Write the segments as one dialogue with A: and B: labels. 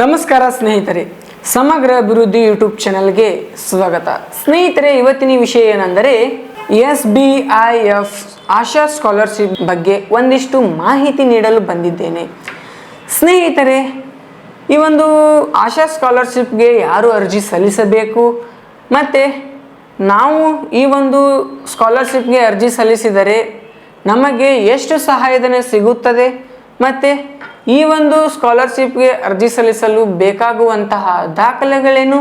A: ನಮಸ್ಕಾರ ಸ್ನೇಹಿತರೆ, ಸಮಗ್ರ ಅಭಿವೃದ್ಧಿ ಯೂಟ್ಯೂಬ್ ಚಾನಲ್ಗೆ ಸ್ವಾಗತ. ಸ್ನೇಹಿತರೆ, ಇವತ್ತಿನ ವಿಷಯ ಏನೆಂದರೆ, S B I F Asha scholarship ಬಗ್ಗೆ ಒಂದಿಷ್ಟು ಮಾಹಿತಿ ನೀಡಲು ಬಂದಿದ್ದೇನೆ. ಸ್ನೇಹಿತರೆ, ಈ ಒಂದು ಆಶಾ ಸ್ಕಾಲರ್ಶಿಪ್ಗೆ ಯಾರು ಅರ್ಜಿ ಸಲ್ಲಿಸಬೇಕು? ಮತ್ತು, ನಾವು ಈ ಒಂದು ಸ್ಕಾಲರ್ಶಿಪ್ಗೆ ಅರ್ಜಿ ಸಲ್ಲಿಸಿದರೆ ನಮಗೆ ಎಷ್ಟು ಸಹಾಯಧನ ಸಿಗುತ್ತದೆ? ಮತ್ತು ಈ ಒಂದು ಸ್ಕಾಲರ್ಶಿಪ್ಗೆ ಅರ್ಜಿ ಸಲ್ಲಿಸಲು ಬೇಕಾಗುವಂತಹ ದಾಖಲೆಗಳೇನು?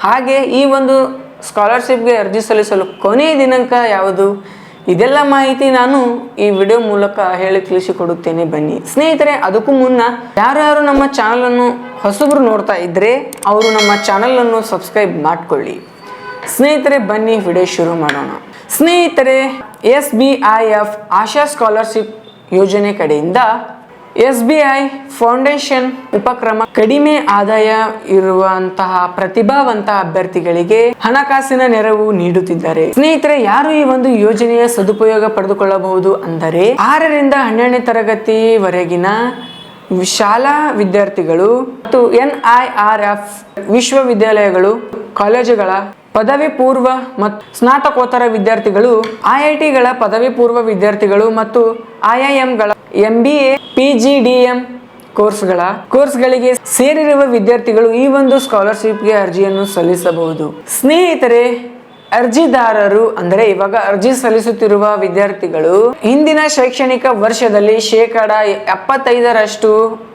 A: ಹಾಗೆ ಈ ಒಂದು ಸ್ಕಾಲರ್ಶಿಪ್ಗೆ ಅರ್ಜಿ ಸಲ್ಲಿಸಲು ಕೊನೆಯ ದಿನಾಂಕ ಯಾವುದು? ಇದೆಲ್ಲ ಮಾಹಿತಿ ನಾನು ಈ ವಿಡಿಯೋ ಮೂಲಕ ಹೇಳಿ ತಿಳಿಸಿಕೊಡುತ್ತೇನೆ. ಬನ್ನಿ. ಸ್ನೇಹಿತರೆ, ಅದಕ್ಕೂ ಮುನ್ನ ಯಾರ್ಯಾರು ನಮ್ಮ ಚಾನಲನ್ನು ಹೊಸಬರು ನೋಡ್ತಾ ಇದ್ದರೆ ಅವರು ನಮ್ಮ ಚಾನಲನ್ನು ಸಬ್ಸ್ಕ್ರೈಬ್ ಮಾಡಿಕೊಳ್ಳಿ. ಸ್ನೇಹಿತರೆ, ಬನ್ನಿ ವಿಡಿಯೋ ಶುರು ಮಾಡೋಣ. ಸ್ನೇಹಿತರೆ, S B I F Asha scholarship ಯೋಜನೆ ಕಡೆಯಿಂದ ಎಸ್ ಬಿ ಐ ಫೌಂಡೇಶನ್ ಉಪಕ್ರಮ ಕಡಿಮೆ ಆದಾಯ ಇರುವಂತಹ ಪ್ರತಿಭಾವಂತ ಅಭ್ಯರ್ಥಿಗಳಿಗೆ ಹಣಕಾಸಿನ ನೆರವು ನೀಡುತ್ತಿದ್ದಾರೆ. ಸ್ನೇಹಿತರೆ, ಯಾರು ಈ ಒಂದು ಯೋಜನೆಯ ಸದುಪಯೋಗ ಪಡೆದುಕೊಳ್ಳಬಹುದು ಅಂದರೆ ಆರರಿಂದ ಹನ್ನೆರಡನೇ ತರಗತಿವರೆಗಿನ ಶಾಲಾ ವಿದ್ಯಾರ್ಥಿಗಳು ಮತ್ತು ಎನ್ ಐ ಆರ್ ಎಫ್ ವಿಶ್ವವಿದ್ಯಾಲಯಗಳು, ಕಾಲೇಜುಗಳ ಪದವಿ ಪೂರ್ವ ಮತ್ತು ಸ್ನಾತಕೋತ್ತರ ವಿದ್ಯಾರ್ಥಿಗಳು, ಐಐಟಿಗಳ ಪದವಿ ಪೂರ್ವ ವಿದ್ಯಾರ್ಥಿಗಳು ಮತ್ತು ಐಐಎಂಗಳ M B A P G D M ಕೋರ್ಸ್ಗಳ ಕೋರ್ಸ್ಗಳಿಗೆ ಸೇರಿರುವ ವಿದ್ಯಾರ್ಥಿಗಳು ಈ ಒಂದು ಸ್ಕಾಲರ್ಶಿಪ್ಗೆ ಅರ್ಜಿಯನ್ನು ಸಲ್ಲಿಸಬಹುದು. ಸ್ನೇಹಿತರೆ, ಅರ್ಜಿದಾರರು ಅಂದರೆ ಇವಾಗ ಅರ್ಜಿ ಸಲ್ಲಿಸುತ್ತಿರುವ ವಿದ್ಯಾರ್ಥಿಗಳು, ಹಿಂದಿನ ಶೈಕ್ಷಣಿಕ ವರ್ಷದಲ್ಲಿ ಶೇಕಡ ಎಪ್ಪತ್ತೈದರಷ್ಟು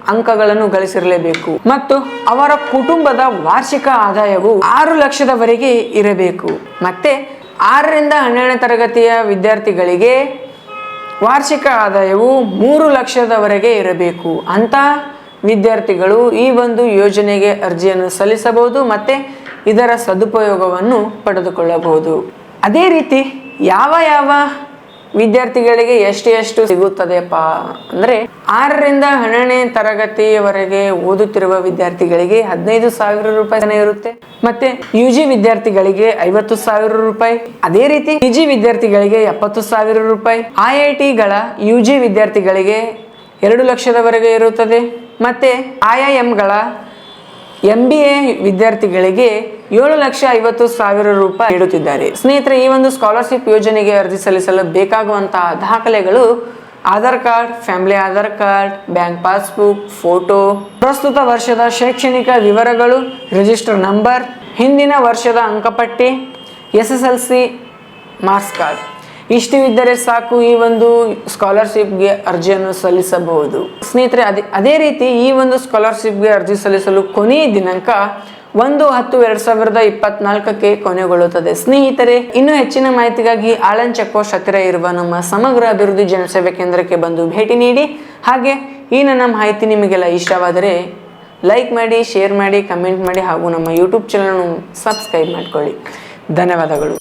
A: ಅಂಕಗಳನ್ನು ಗಳಿಸಿರಲೇಬೇಕು ಮತ್ತು ಅವರ ಕುಟುಂಬದ ವಾರ್ಷಿಕ ಆದಾಯವು ಆರು ಲಕ್ಷದವರೆಗೆ ಇರಬೇಕು. ಮತ್ತೆ ಆರರಿಂದ ಹನ್ನೆರಡನೇ ತರಗತಿಯ ವಿದ್ಯಾರ್ಥಿಗಳಿಗೆ ವಾರ್ಷಿಕ ಆದಾಯವು ಮೂರು ಲಕ್ಷದವರೆಗೆ ಇರಬೇಕು ಅಂತ ವಿದ್ಯಾರ್ಥಿಗಳು ಈ ಒಂದು ಯೋಜನೆಗೆ ಅರ್ಜಿಯನ್ನು ಸಲ್ಲಿಸಬಹುದು ಮತ್ತು ಇದರ ಸದುಪಯೋಗವನ್ನು ಪಡೆದುಕೊಳ್ಳಬಹುದು. ಅದೇ ರೀತಿ ಯಾವ ಯಾವ ವಿದ್ಯಾರ್ಥಿಗಳಿಗೆ ಎಷ್ಟು ಎಷ್ಟು ಸಿಗುತ್ತದೆಪ್ಪ ಅಂದರೆ ಆರರಿಂದ ಹನ್ನೆರಡನೇ ತರಗತಿಯವರೆಗೆ ಓದುತ್ತಿರುವ ವಿದ್ಯಾರ್ಥಿಗಳಿಗೆ ಹದಿನೈದು ಸಾವಿರ ರೂಪಾಯಿ ಇರುತ್ತೆ. ಮತ್ತೆ ಯು ಜಿ ವಿದ್ಯಾರ್ಥಿಗಳಿಗೆ ಐವತ್ತು ಸಾವಿರ ರೂಪಾಯಿ. ಅದೇ ರೀತಿ ಪಿ ಜಿ ವಿದ್ಯಾರ್ಥಿಗಳಿಗೆ ಎಪ್ಪತ್ತು ಸಾವಿರ ರೂಪಾಯಿ. ಐ ಐ ಟಿಗಳ ಯು ಜಿ ವಿದ್ಯಾರ್ಥಿಗಳಿಗೆ ಎರಡು ಲಕ್ಷದವರೆಗೆ ಇರುತ್ತದೆ. ಮತ್ತೆ ಐ ಐ ಎಂಗಳ ಎಂ ಬಿ ಎ ವಿದ್ಯಾರ್ಥಿಗಳಿಗೆ ಏಳು ಲಕ್ಷ ಐವತ್ತು ಸಾವಿರ ರೂಪಾಯಿ ನೀಡುತ್ತಿದ್ದಾರೆ. ಸ್ನೇಹಿತರೆ, ಈ ಒಂದು ಸ್ಕಾಲರ್ಶಿಪ್ ಯೋಜನೆಗೆ ಅರ್ಜಿ ಸಲ್ಲಿಸಲು ಬೇಕಾಗುವಂತಹ ದಾಖಲೆಗಳು Aadhaar card, family Aadhaar card, bank passbook, photo. ಪ್ರಸ್ತುತ ವರ್ಷದ ಶೈಕ್ಷಣಿಕ ವಿವರಗಳು ರಿಜಿಸ್ಟರ್ ನಂಬರ್ ಹಿಂದಿನ ವರ್ಷದ ಅಂಕಪಟ್ಟಿ S S L C marks card ಇಷ್ಟು ಇದ್ದರೆ ಸಾಕು ಈ ಒಂದು ಸ್ಕಾಲರ್ಶಿಪ್ಗೆ ಅರ್ಜಿಯನ್ನು ಸಲ್ಲಿಸಬಹುದು. ಸ್ನೇಹಿತರೆ, ಅದೇ ಅದೇ ರೀತಿ ಈ ಒಂದು ಸ್ಕಾಲರ್ಶಿಪ್ಗೆ ಅರ್ಜಿ ಸಲ್ಲಿಸಲು ಕೊನೆಯ ದಿನಾಂಕ ಒಂದು ಹತ್ತು ಎರಡ್ ಸಾವಿರದ ಇಪ್ಪತ್ನಾಲ್ಕಕ್ಕೆ ಕೊನೆಗೊಳ್ಳುತ್ತದೆ. ಸ್ನೇಹಿತರೆ, ಇನ್ನು ಹೆಚ್ಚಿನ ಮಾಹಿತಿಗಾಗಿ ಆಳನ್ ಚೆಕ್ ಪೋಸ್ಟ್ ಹತ್ತಿರ ಇರುವ ನಮ್ಮ ಸಮಗ್ರ ಅಭಿವೃದ್ಧಿ ಜನಸೇವೆ ಕೇಂದ್ರಕ್ಕೆ ಬಂದು ಭೇಟಿ ನೀಡಿ. ಹಾಗೆ ಈ ನನ್ನ ಮಾಹಿತಿ ನಿಮಗೆಲ್ಲ ಇಷ್ಟವಾದರೆ ಲೈಕ್ ಮಾಡಿ, ಶೇರ್ ಮಾಡಿ, ಕಮೆಂಟ್ ಮಾಡಿ ಹಾಗೂ ನಮ್ಮ ಯೂಟ್ಯೂಬ್ ಚಾನಲ್ ಸಬ್ಸ್ಕ್ರೈಬ್ ಮಾಡಿಕೊಳ್ಳಿ. ಧನ್ಯವಾದಗಳು.